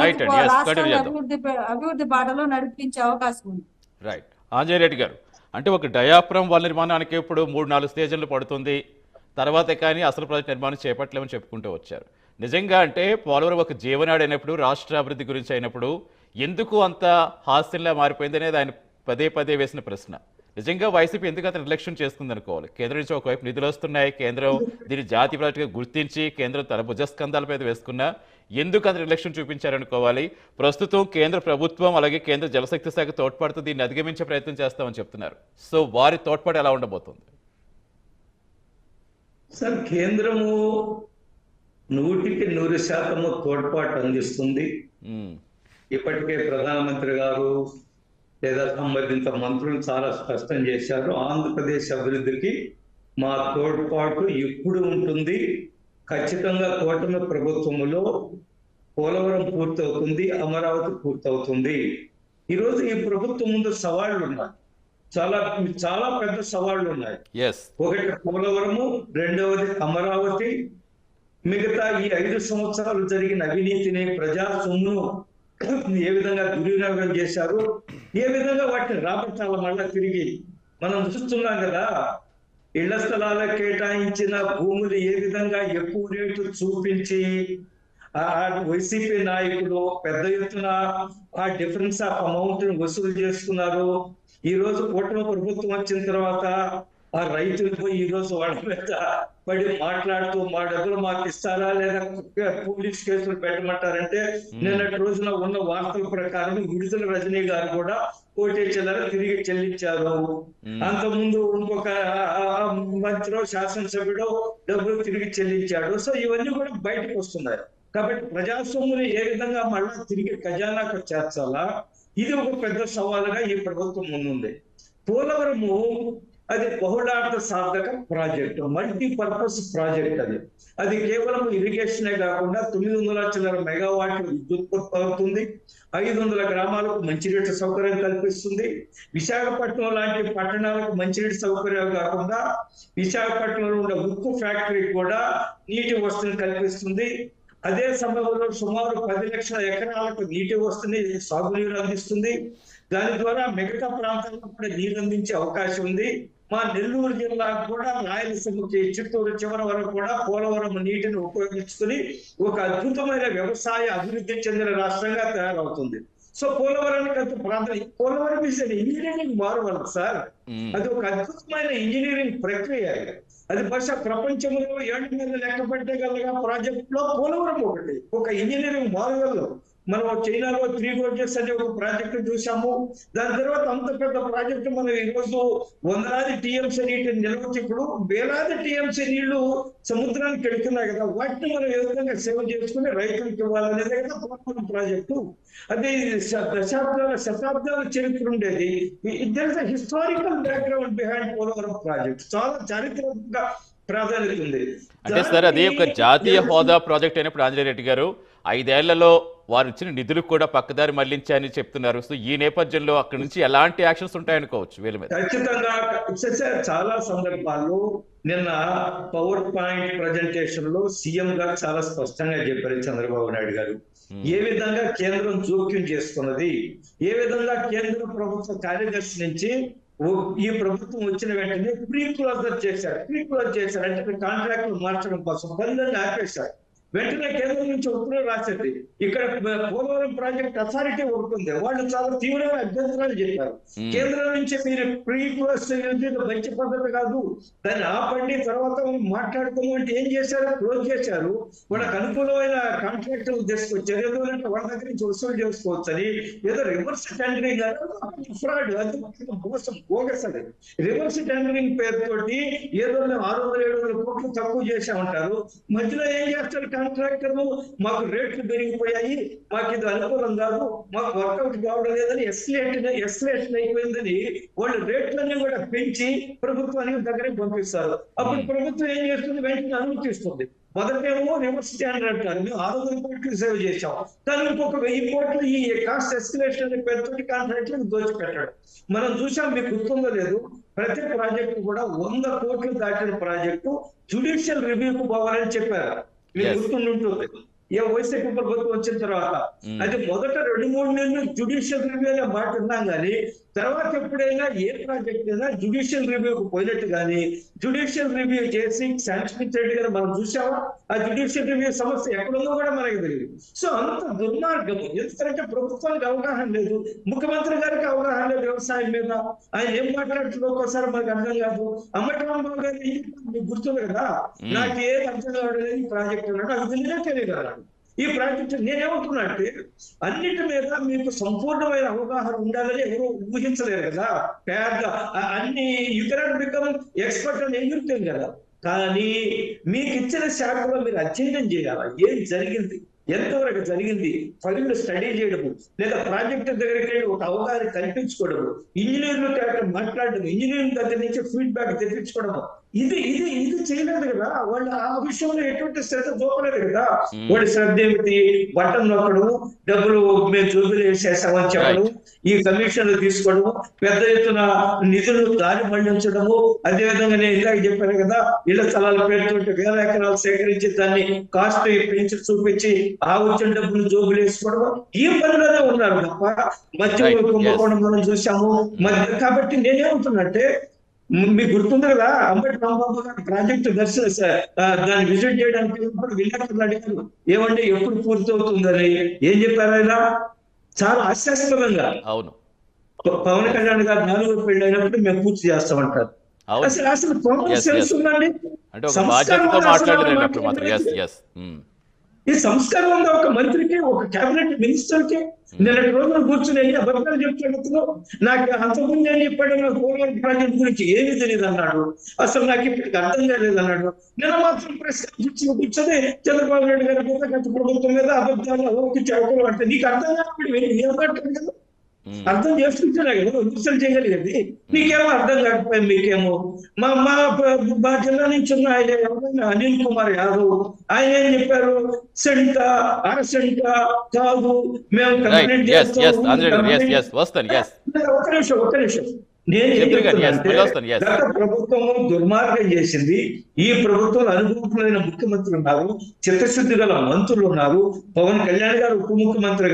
మనకు రాష్ట్రాన్ని. అభివృద్ధి అభివృద్ధి బాటలో నడిపించే అవకాశం ఉంది. రైట్ ఆంజనేయ రెడ్డి గారు అంటే ఒక డయాఫ్రమ్ వాళ్ళ నిర్మాణానికి ఇప్పుడు మూడు నాలుగు స్టేజ్లు పడుతుంది. తర్వాత కానీ అసలు ప్రాజెక్ట్ నిర్మాణం చేపట్టలేమని చెప్పుకుంటూ వచ్చారు. నిజంగా అంటే పోలవరం ఒక జీవనాడి అయినప్పుడు రాష్ట్ర అభివృద్ధి గురించి అయినప్పుడు ఎందుకు అంత హాస్యంలా మారిపోయింది అనేది ఆయన పదే పదే వేసిన ప్రశ్న. నిజంగా వైసీపీ ఎందుకు అంత నిర్లక్ష్యం చేస్తుంది అనుకోవాలి కేంద్రం నుంచి ఒకవైపు నిధులు వస్తున్నాయి కేంద్రం దీన్ని జాతీయ ప్రాజెక్టుగా గుర్తించి కేంద్రం తన భుజస్కంధాల మీద వేసుకున్నా ఎందుకు అంత నిర్లక్ష్యం చూపించారనుకోవాలి? ప్రస్తుతం కేంద్ర ప్రభుత్వం అలాగే కేంద్ర జలశక్తి శాఖ తోడ్పాటుతో దీన్ని అధిగమించే ప్రయత్నం చేస్తామని చెప్తున్నారు. సో వారి తోడ్పాటు ఎలా ఉండబోతుంది? సార్ కేంద్రము నూటికి నూరు శాతము తోడ్పాటు అందిస్తుంది. ఇప్పటికే ప్రధానమంత్రి గారు లేదా సంబంధిత మంత్రులు చాలా స్పష్టం చేశారు. ఆంధ్రప్రదేశ్ అభివృద్ధికి మా తోడ్పాటు ఎప్పుడు ఉంటుంది. ఖచ్చితంగా కూటమి ప్రభుత్వములో పోలవరం పూర్తవుతుంది అమరావతి పూర్తవుతుంది. ఈరోజు ఈ ప్రభుత్వం ముందు సవాళ్ళు ఉన్నాయి. చాలా చాలా పెద్ద సవాళ్ళు ఉన్నాయి. ఒకటి పోలవరము రెండవది అమరావతి. మిగతా ఈ ఐదు సంవత్సరాలు జరిగిన అవినీతిని ప్రజా సొమ్మును ఏ విధంగా దుర్వినియోగం చేశారు? ఏ విధంగా వాటిని రాబట్టాల మళ్ళా తిరిగి మనం చూస్తున్నాం కదా ఇళ్ళ స్థలాలకు కేటాయించిన భూములు ఏ విధంగా ఎక్కువ రేటు చూపించి ఆ వైసీపీ నాయకులు పెద్ద ఎత్తున ఆ డిఫరెన్స్ ఆఫ్ అమౌంట్ని వసూలు చేస్తున్నారు. ఈ రోజు కూటమి ప్రభుత్వం వచ్చిన తర్వాత ఆ రైతులు పోయి ఈ రోజు వాళ్ళ మీద పడి మాట్లాడుతూ మా డబ్బులు మాకు ఇస్తారా లేదా? పోలీస్ కేసులు పెట్టమంటారంటే నిన్నటి రోజున ఉన్న వార్తల ప్రకారం విడుదల రజనీ గారు కూడా కోటి చిల్లర తిరిగి చెల్లించారు. అంతకుముందు ఇంకొక మంత్రో శాసనసభ్యుడు డబ్బులు తిరిగి చెల్లించాడు. సో ఇవన్నీ కూడా బయటకు వస్తున్నాయి. కాబట్టి ప్రజాస్వామ్యం ఏ విధంగా మళ్ళా తిరిగి ఖజానాకు చేర్చాలా? ఇది ఒక పెద్ద సవాలుగా ఈ ప్రభుత్వం ముందుంది. పోలవరము అది బహుళార్థ సాధక ప్రాజెక్ట్ మల్టీపర్పస్ ప్రాజెక్ట్ అది. అది కేవలం ఇరిగేషనే కాకుండా తొమ్మిది వందల చిల్లర మెగావాట్ విద్యుత్ అవుతుంది. ఐదు వందల గ్రామాలకు మంచినీటి సౌకర్యం కల్పిస్తుంది. విశాఖపట్నం లాంటి పట్టణాలకు మంచినీటి సౌకర్యం కాకుండా విశాఖపట్నంలో ఉన్న ఉక్కు ఫ్యాక్టరీ కూడా నీటి వసతిని కల్పిస్తుంది. అదే సమయంలో సుమారు పది లక్షల ఎకరాలకు నీటి వస్తుంది సాగునీరు అందిస్తుంది. దాని ద్వారా మిగతా ప్రాంతాలకు కూడా నీరు అందించే అవకాశం ఉంది. మా నెల్లూరు జిల్లాకు కూడా రాయలసీమకి చిత్తూరు చివరి వరకు కూడా పోలవరం నీటిని ఉపయోగించుకుని ఒక అద్భుతమైన వ్యవసాయ అభివృద్ధి చెందిన రాష్ట్రంగా తయారవుతుంది. సో పోలవరానికి అంత ప్రాంతం Polavaram is engineering marvel sir. అది ఒక అద్భుతమైన ఇంజనీరింగ్ ప్రక్రియ. అది బహుశా ప్రపంచంలో ఏడు మీద లెక్క పెట్టగలగా ప్రాజెక్ట్లో పోలవరం ఒకటి ఒక ఇంజనీరింగ్ మార్గంలో మనం చైనాలో త్రీ గోర్జెస్ అనే ఒక ప్రాజెక్ట్ చూసాము దాని తర్వాత అంత పెద్ద ప్రాజెక్ట్ మనం ఈ రోజు వందలాది టీఎంసీ నీటిని నిల్వచ్చి ఇప్పుడు వేలాది టీఎంసీ నీళ్ళు సముద్రానికి వెళ్తున్నాయి కదా. వాటిని మనం ఏ విధంగా సేవ చేసుకుని రైతులకు ఇవ్వాలనేది కదా పోలవరం ప్రాజెక్టు అది దశాబ్దాల శతాబ్దాల చరిత్ర ఉండేది. There is historical background behind Polavaram project చాలా చారిత్రక ప్రాధాన్యత ఉంది. అంటే సార్ అది ఒక జాతీయ హోదా ప్రాజెక్ట్ అయినప్పుడు ఆంజనేయ రెడ్డి గారు ఐదేళ్ళలో వారు ఇచ్చిన నిధులు కూడా పక్కదారి మళ్ళించాయని చెప్తున్నారు. సో ఈ నేపథ్యంలో అక్కడి నుంచి ఎలాంటి యాక్షన్స్ ఉంటాయనుకోవచ్చు వీళ్ళ మీద? ఖచ్చితంగా చాలా సందర్భాల్లో నిన్న పవర్ పాయింట్ ప్రజెంటేషన్లో సీఎం గారు చాలా స్పష్టంగా చెప్పారు చంద్రబాబు నాయుడు గారు. ఏ విధంగా కేంద్రం జోక్యం చేసుకున్నది? ఏ విధంగా కేంద్ర ప్రభుత్వ కార్యదర్శి నుంచి ఈ ప్రభుత్వం వచ్చిన వెంటనే ప్రీ క్లోజర్ చేశారు. ప్రీ క్లోజ్ చేశారు. అంటే కాంట్రాక్టులు మార్చడం కోసం పనులన్నీ ఆపేశారు. వెంటనే కేంద్రం నుంచి ఉత్తర్వులు రాసేది. ఇక్కడ పోలవరం ప్రాజెక్ట్ అథారిటీ ఒకటి ఉంది. వాళ్ళు చాలా తీవ్రమైన అభ్యంతరాలు చెప్పారు. కేంద్రం నుంచి మీరు ప్రీ క్లోజ్ మంచి పద్ధతి కాదు. దాన్ని ఆపండి తర్వాత మాట్లాడుకోమంటే ఏం చేశారు? క్లోజ్ చేశారు. వాళ్ళకి అనుకూలమైన కాంట్రాక్టులు తీసుకొచ్చారు. ఏదో అంటే వాళ్ళ దగ్గర నుంచి వసూలు చేసుకోవచ్చు అని. ఏదో రివర్స్ టెండరింగ్ ఫ్రాడ్ అది మోసం బోగస్ అది. రివర్స్ టెండరింగ్ పేరుతోటి ఏదో మేము ఆరు వందల ఏడు వందల కోట్లు తక్కువ చేసామంటారు మధ్యలో ఏం చేస్తారు కాంట్రాక్టర్ మాకు రేట్లు పెరిగిపోయాయి మాకు ఇది అనుకూలం కాదు మాకు వర్కౌట్ కావడం లేదని ఎస్లేట్ ఎస్లేషన్ అయిపోయిందని వాళ్ళు రేట్లన్నీ కూడా పెంచి ప్రభుత్వానికి దగ్గరికి పంపిస్తారు. అప్పుడు ప్రభుత్వం ఏం చేస్తుంది? వెంటనే అనుమతిస్తుంది మొదటేమో రివర్స్ స్టాండర్డ్ అంటారు. మేము ఆరు వందల కోట్లు సేవ్ చేసాం కానీ ఇంకొక వెయ్యి కోట్లు ఈ కాస్ట్ ఎస్కలేషన్ అనే పేరుతోటి కాంట్రాక్ట్లకు దోచిపెట్టాడు. మనం చూసాం మీకు గుర్తుందో లేదు ప్రతి ప్రాజెక్టు కూడా వంద కోట్లు దాటిన ప్రాజెక్టు జుడిషియల్ రివ్యూకు పోవాలని చెప్పారు. మీకు Yes. గుర్తుండి ఉంటుంది ఏ వైసీపీ ప్రభుత్వం వచ్చిన తర్వాత. అది మొదట రెండు మూడు నెలలు జుడిషియల్ రివ్యూ అనే మాట విన్నాం కానీ తర్వాత ఎప్పుడైనా ఏ ప్రాజెక్ట్ అయినా జుడిషియల్ రివ్యూకి పోయినట్టు కానీ జుడిషియల్ రివ్యూ చేసి శాంక్షన్ కానీ మనం చూసామా ఆ జుడిషియల్ రివ్యూ సమస్య ఎక్కడుందో కూడా మనకి తెలియదు. సో అంత దుర్మార్గం. ఎందుకంటే ప్రభుత్వానికి అవగాహన లేదు. ముఖ్యమంత్రి గారికి అవగాహన లేదు వ్యవసాయం మీద. ఆయన ఏం మాట్లాడుతుందో ఒక్కోసారి మనకు అర్థం కాదు. అమ్మటి గారు? మీకు గుర్తుంది? కదా. నాకు ఏది అర్థం కావడం ఈ ప్రాజెక్ట్ అన్నాడు అది తెలియకే కదా ఈ ప్రాజెక్ట్ నేనేమంటున్నా అంటే అన్నిటి మీద మీకు సంపూర్ణమైన అవగాహన ఉండాలని ఎవరు ఊహించలేరు కదా. పెద్ద అన్ని యూ కెనాట్ బికమ్ ఎక్స్పర్ట్ అని ఎగురుతాం కదా. కానీ మీకు ఇచ్చిన శాఖలో మీరు అధ్యయనం చేయాలి? ఏం జరిగింది? ఎంతవరకు జరిగింది? ఫైల్ స్టడీ చేయడము లేదా ప్రాజెక్ట్ దగ్గరికి వెళ్ళి ఒక అవగాహన కల్పించుకోవడము ఇంజనీర్లు మాట్లాడడం ఇంజనీరింగ్ దగ్గర నుంచి ఫీడ్బ్యాక్ తెప్పించుకోవడము ఇది ఇది ఇది చేయలేదు కదా. వాళ్ళు ఆ విషయంలో ఎటువంటి శ్రద్ధ చూపలేదు కదా. వాడి శ్రద్ధ ఏమిటి? బట్టన్ నొక్కడం డబ్బులు మేము జోబులు వేసేసామని చెప్పడం ఈ కమిషన్లు తీసుకోవడము పెద్ద ఎత్తున నిధులు దారి మళ్ళించడము. అదే విధంగా నేను ఇందాక చెప్పాను కదా ఇళ్ళ స్థలాల పేరుతో వేల ఎకరాలు సేకరించి దాన్ని కాస్ట్ పెంచి చూపించి ఆ వచ్చిన డబ్బులు జోబులు వేసుకోవడము ఈ పనిలోనే ఉన్నారు తప్ప మధ్య. కుంభకోణం మనం చూసాము మధ్య కాబట్టి నేనేమంటున్నట్టే మీకు గుర్తుంది కదా? అంబటి రాంబాబు గారు ప్రాజెక్ట్ దర్శన దాన్ని విజిట్ చేయడానికి వెళ్ళినప్పుడు విలేకరులు అడిగారు ఏమంటే ఎప్పుడు పూర్తి అవుతుందని ఏం చెప్పారు ఆయన? చాలా ఆశాస్పదంగా అవును. పవన్ కళ్యాణ్ గారు నాలుగో పెళ్ళి అయినప్పుడు మేము పూర్తి చేస్తామంటారు. అసలు అసలు కామన్ సెన్స్. ఉందండి ఈ సంస్కారం ఉందా ఒక మంత్రికి ఒక కేబినెట్ మినిస్టర్కి నిన్నటి రోజున కూర్చుని అన్ని అబద్ధాలు చెప్తాడు నాకు అంతకుముందు నేను చెప్పాడు నాకు పోలవరం ప్రాజెక్ట్ గురించి ఏమీ తెలియదు అన్నాడు అసలు నాకు ఇప్పటికి అర్థం కాలేదు అన్నాడు నిన్న మాత్రం ప్రశ్న కూర్చొని చంద్రబాబు నాయుడు గారి మీద గత ప్రభుత్వం మీద అబద్ధాలు ఓకే చౌకలు అంటే నీకు అర్థం కాదు ఏం మాట్లాడు కదా? అర్థం చేసుకుంటున్నా కదా విమర్శలు చేయగలిగేది. నీకేమో అర్థం కాకపోయింది మీకేమో మా మా మా జిల్లా నుంచి ఉన్న ఆయన ఎవరైనా అనిల్ కుమార్ యాదవ్ ఆయన ఏం చెప్పారు? సెంట అరసెంట కాదు మేము ఒక్క నిమిషం ఒక్క నిమిషం. నేను. గత ప్రభుత్వము దుర్మార్గం చేసింది. ఈ ప్రభుత్వం అనుభవమైన ముఖ్యమంత్రి ఉన్నారు చిత్తశుద్ధి గల మంత్రులు ఉన్నారు. పవన్ కళ్యాణ్ గారు ఉప ముఖ్యమంత్రిగా